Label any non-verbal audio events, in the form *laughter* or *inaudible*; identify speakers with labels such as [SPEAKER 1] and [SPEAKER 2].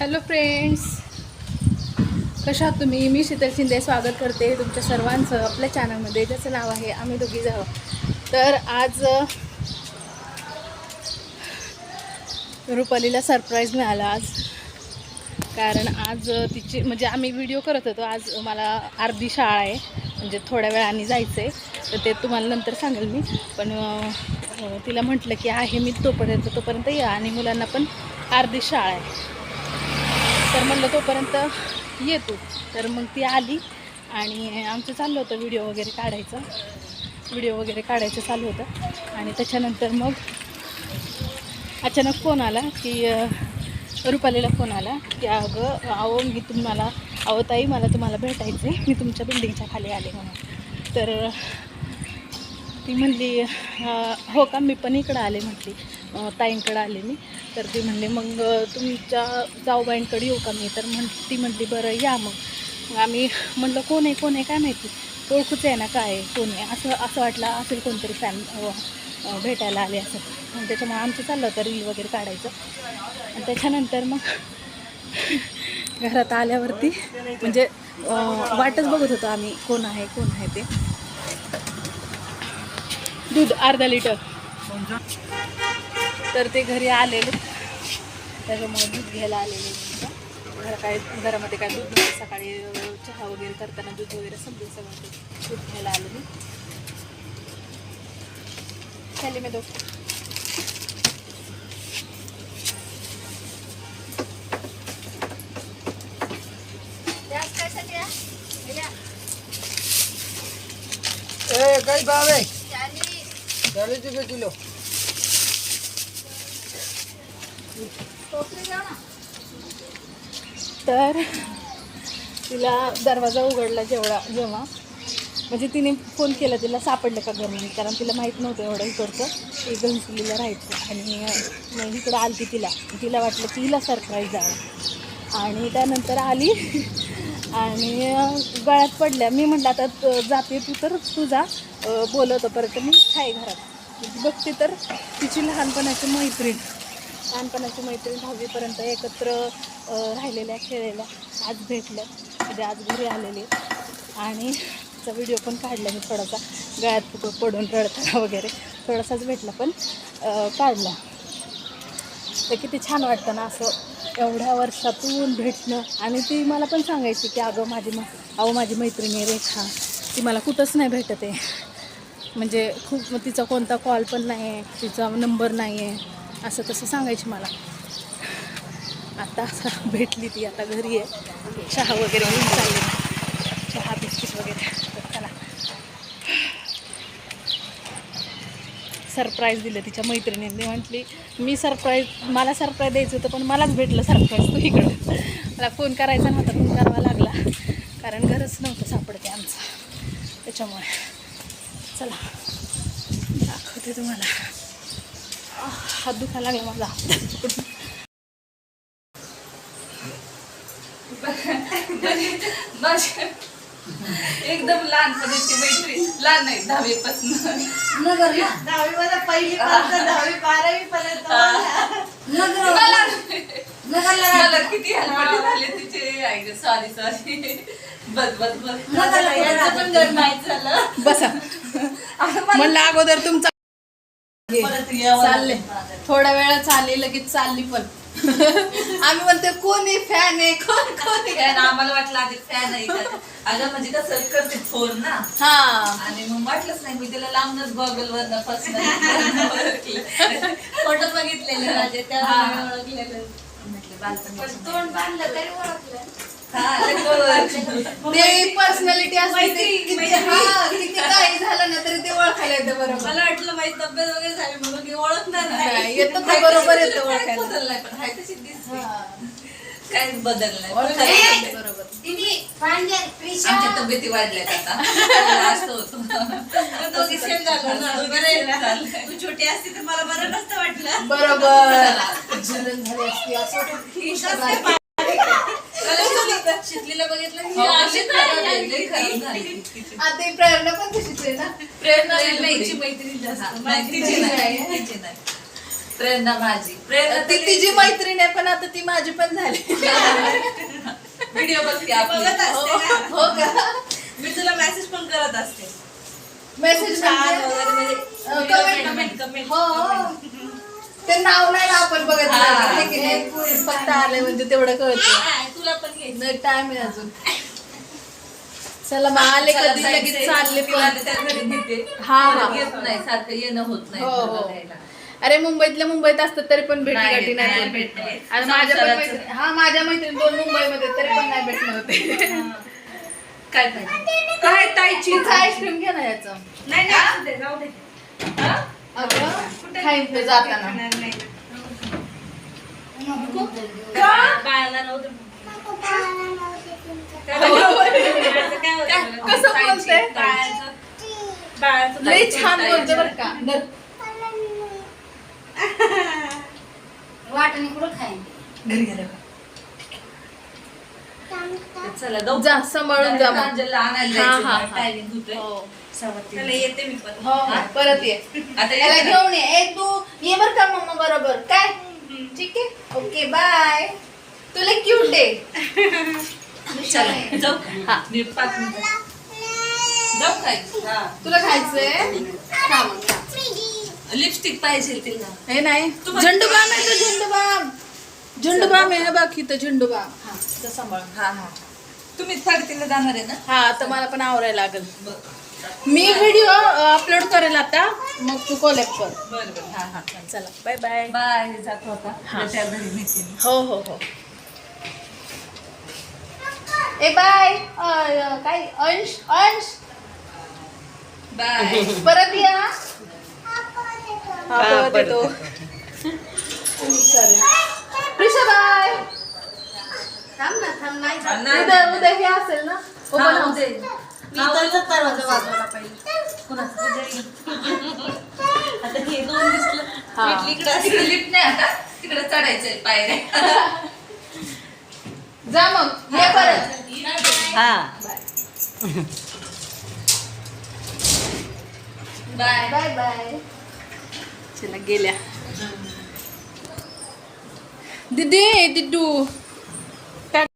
[SPEAKER 1] Hello friends कशा आहात तुम्ही? मी शीतल शिंदे स्वागत करते तुमच्या सर्वांचं आपल्या चॅनलमध्ये ज्याचं नाव आहे आम्ही दोघी जाऊ तर आज रुपालीला सरप्राईज मिळाला आज. कारण आज तिची म्हणजे आम्ही व्हिडिओ करत होतो. आज मला अर्धी शाळा आहे. म्हणजे थोड्या वेळाने जायचं आहे तर ते तुम्हाला नंतर सांगेल मी. पण तिला म्हटलं की आहे मी तोपर्यंत तोपर्यंत या. आणि मुलांना पण अर्धी शाळा आहे. तर म्हणलं तोपर्यंत येतो तर मग ती आली आणि आमचं चाललं होतं व्हिडिओ वगैरे काढायचं. व्हिडिओ वगैरे काढायचं चालू होतं. आणि त्याच्यानंतर मग अचानक फोन आला की रुपालीला फोन आला की अगं अहो मी तुम्हाला अहो ताई मला तुम्हाला भेटायचं आहे मी तुमच्या बिल्डिंगच्या खाली आले म्हणून. तर ती म्हणली हो का? मी पण इकडं आले म्हटली. ताईंकडं आले मी. तर ती म्हणली मग तुमच्या जाऊबाईंकडे येऊ का मी? तर म्हण ती म्हटली बरं या मग. मग आम्ही म्हणलं कोण आहे कोण आहे काय माहिती? ओळखूच आहे ना काय कोण आहे? असं असं वाटलं असेल कोणतरी फॅम भेटायला आले असं. आणि त्याच्यामुळे आमचं चाललं होतं रील वगैरे काढायचं. आणि त्याच्यानंतर मग *laughs* घरात आल्यावरती म्हणजे वाटच बघत होतो आम्ही कोण आहे कोण आहे ते. दूध अर्धा लिटर. तर ते घरी आलेले. त्याच्यामुळे दूध घ्यायला आलेले घर काय घरामध्ये काय दूध नाही. सकाळी चहा वगैरे करताना दूध वगैरे समजेल सगळं दूध घ्यायला आले मी खाली मी दो
[SPEAKER 2] ए काही भाव आहे चाळीस रुपये किलो.
[SPEAKER 1] तर तिला दरवाजा उघडला जेवढा जेव्हा. म्हणजे तिने फोन केला तिला सापडलं का घर म्हणून कारण तिला माहीत नव्हतं एवढं इकडचं. ती घनसुलीला राहायचं. आणि इकडं आली तिला. तिला वाटलं की हिला सरप्राईज आहे. आणि त्यानंतर आली. आणि गळ्यात पडल्या. मी म्हटलं आता जाते तू तर तू जा. बोलवतो परत मी खाय घरात. बघते तर तिची लहानपणाची मैत्रीण. लहानपणाची मैत्रीण दहावीपर्यंत एकत्र राहिलेल्या खेळलेल्या आज भेटल्या. म्हणजे आज घरी आलेली. आणि त्याचा व्हिडिओ पण काढला मी थोडासा. गळ्यात पडून रडताना वगैरे थोडासाच भेटला पण काढला. तर किती छान वाटतं ना असं एवढ्या वर्षातून भेटणं. आणि ती मला पण सांगायची की अगं माझी म अहो माझी मैत्रिणी आहे रेखा. ती मला कुठंच नाही भेटत आहे. म्हणजे खूप तिचा कोणता कॉल पण नाही आहे तिचा नंबर नाही आहे असं तसं सांगायची मला. आता असं भेटली ती आता घरी आहे. चहा वगैरे घेऊन चालली. चहा बिस्किट वगैरे. तर चला. सरप्राईज दिलं तिच्या मैत्रिणींनी. म्हटली मी सरप्राईज मला सरप्राईज द्यायचं होतं पण मलाच भेटलं सरप्राईज तू इकडं मला फोन करायचा नव्हता फोन करावा लागला. कारण घरच नव्हतं सापडते आमचं. त्याच्यामुळे. चला. दाखवते तुम्हाला. हात दुखायला लागला माझा.
[SPEAKER 3] एकदम लहानपणीची मैत्री. लहान नाही दहावी पासून
[SPEAKER 4] दहावी मला पहिली दहावी बारावी पर्यंत
[SPEAKER 3] मला किती हलपटी झाले तिचे. सॉरी सॉरी बस बस बस
[SPEAKER 4] यांचं पण घर माहीत झालं.
[SPEAKER 1] बसा. म्हणलं अगोदर तुमचा चालले थोड्या वेळा चालली लगेच चालली पण. *laughs* आम्ही म्हणते कोणी फॅन आहे? कोण कोण आहे?
[SPEAKER 3] फॅन आम्हाला वाटलं आधी फॅन आहे अगं म्हणजे कसं करते फोन ना.
[SPEAKER 1] हा.
[SPEAKER 3] आणि मग वाटलंच नाही मी तिला लांबनच गॉगल वर फसलं
[SPEAKER 4] फोटो बघितलेले माझे. त्यावेळी ओळखलेलं.
[SPEAKER 3] म्हटलं बालपणी
[SPEAKER 4] तोंड बांधलं तरी ओळखलं.
[SPEAKER 3] हा *laughs*
[SPEAKER 1] ते पर्सनॅलिटी असते. हा, किती काही झालं ना तरी ते ओळखायला येतं बरोबर.
[SPEAKER 4] मला वाटलं माझी तब्येत वगैरे झाली म्हणून मी ओळखणार
[SPEAKER 1] नाही, येतं ते बरोबर येतं ओळखायला.
[SPEAKER 3] बदल नाही पण हाय तशी दिसते.
[SPEAKER 1] हा.
[SPEAKER 3] काहीच बदल नाही
[SPEAKER 1] ओळखायला
[SPEAKER 3] पण
[SPEAKER 1] येतं बरोबर
[SPEAKER 3] आमच्या तब्येती वाढल्यात आता. पहिलं असं होतं. *laughs*
[SPEAKER 4] सेम झालो ना. बरं. तू छोटी असती तर मला बरं नसतं वाटलं.
[SPEAKER 1] बरोबर. जलन झाली असती असं. शितलीला बघितलं
[SPEAKER 3] हो, लई खराब झाली तिची.
[SPEAKER 1] आता ही प्रेरणा पण तशीच आहे ना?
[SPEAKER 3] प्रेरणा
[SPEAKER 4] नाही,
[SPEAKER 3] नाही
[SPEAKER 4] हिची
[SPEAKER 3] मैत्री
[SPEAKER 4] मैत्रीण जास्त.
[SPEAKER 3] नाही, तिची नाही. तिची नाही. प्रेरणा माझी. प्रेरणा
[SPEAKER 1] ती तिची मैत्रीण आहे पण आता ती माझी पण झाली.
[SPEAKER 3] व्हिडिओ बघते आपली.
[SPEAKER 4] बघत असते ना.
[SPEAKER 1] हो का?
[SPEAKER 4] मी तुला मेसेज पण करत असते.
[SPEAKER 1] मेसेज
[SPEAKER 4] छान वगैरे म्हणजे
[SPEAKER 1] कमेंट
[SPEAKER 4] कमेंट कमेंट
[SPEAKER 1] हो ते नाव नाही ना आपण बघत
[SPEAKER 3] हा.
[SPEAKER 1] आहे? की नाही फक्त आले म्हणजे तेवढं कळतं
[SPEAKER 4] तुला पण घे
[SPEAKER 1] नाही टाइम आहे अजून चला मग आले कधी. लगेच चालले
[SPEAKER 3] तिला
[SPEAKER 1] पण
[SPEAKER 3] त्या घरी नेते
[SPEAKER 1] हा, हा.
[SPEAKER 3] परत येत नाही सारखं येणं होत नाही
[SPEAKER 1] हो, हो. अरे मुंबईतल्या मुंबईत असतात तरी पण भेटी
[SPEAKER 3] नाही. भेट नाही.
[SPEAKER 1] आणि माझ्या पण
[SPEAKER 3] संसाराचं.
[SPEAKER 1] मैत्रिणी हा माझ्या मैत्रिणी दोन मुंबईमध्ये तरी पण नाही भेटणार होते
[SPEAKER 3] काय पाहिजे
[SPEAKER 1] काय ताईची आईस्क्रीम घे ना याचं
[SPEAKER 4] नाही नाही असू दे, जाऊ दे
[SPEAKER 3] हा?
[SPEAKER 1] अगं खाईन तो जाताना
[SPEAKER 4] खाणार नाही.
[SPEAKER 1] का?
[SPEAKER 4] बाळाला नव्हतं
[SPEAKER 1] कसं बोलते लई छान बोलते बरं का.
[SPEAKER 5] वाटणी कुठं खाईन
[SPEAKER 1] घरी गेलं
[SPEAKER 3] चला जाऊ
[SPEAKER 1] जा सांभाळून जा मग.
[SPEAKER 3] प्रांजलला आणायला
[SPEAKER 1] हा,
[SPEAKER 3] जायचं
[SPEAKER 1] हा,
[SPEAKER 3] मला.
[SPEAKER 1] हा.
[SPEAKER 3] timing होतोय.
[SPEAKER 1] हो.
[SPEAKER 3] सव्वा तीन.
[SPEAKER 4] त्याला येते मी पण
[SPEAKER 1] हो हो, परत ये
[SPEAKER 3] आता
[SPEAKER 1] याला
[SPEAKER 3] येते ना?
[SPEAKER 1] घेऊन ये ए तू ये बर का मम्मा बरोबर काय ठीक आहे ओके बाय तुला क्यूट आहे.
[SPEAKER 3] चला जाऊ
[SPEAKER 1] हा.
[SPEAKER 3] मी पाच मिनिटं जाऊ काय
[SPEAKER 1] तुला खायचंय? खा मग, खा.
[SPEAKER 3] लिपस्टिक पाहिजे तिला.
[SPEAKER 1] हे नाही.
[SPEAKER 3] तुम्हाला-
[SPEAKER 1] झेंडूबाम आहे तो झेंडूबाम झेंडूबाम आहे बाकी तर झेंडूबाम हा तर सांभाळ.
[SPEAKER 3] हा हा. तुम्ही साडेतीनला जाणार आहे ना?
[SPEAKER 1] हा आता मला पण आवरायला लागेल. मी व्हिडिओ अपलोड करेल आता. मग तू कॉलेक्ट कर.
[SPEAKER 3] बरं बरं. हा हा.
[SPEAKER 1] चला बाय बाय
[SPEAKER 3] बाय जातो आता.
[SPEAKER 1] हा.
[SPEAKER 3] घरी मी.
[SPEAKER 1] हो हो हो. ए बाय. काय? अंश अंश.
[SPEAKER 3] बाय.
[SPEAKER 1] परत या हा. परत येतो. चालेल. प्रिशा बाय.
[SPEAKER 5] थांब ना थांब नाही जात.
[SPEAKER 3] नाही.
[SPEAKER 1] उद्या उद्या हे असेल ना.
[SPEAKER 3] हा,
[SPEAKER 1] ओपन
[SPEAKER 3] उद्या.
[SPEAKER 5] मी इथं दरवाजा वाजवला पाहिजे
[SPEAKER 3] आता हे दोन दिसलं.
[SPEAKER 1] हा.
[SPEAKER 3] भेटली इकडं तिकडे *laughs* लिफ्ट नाही आता. तिकडे चढायचंय पायऱ्या.
[SPEAKER 1] जा मग. ये परत
[SPEAKER 3] बाय
[SPEAKER 1] बाय बाय चला गेल्या. दीदी दिदू.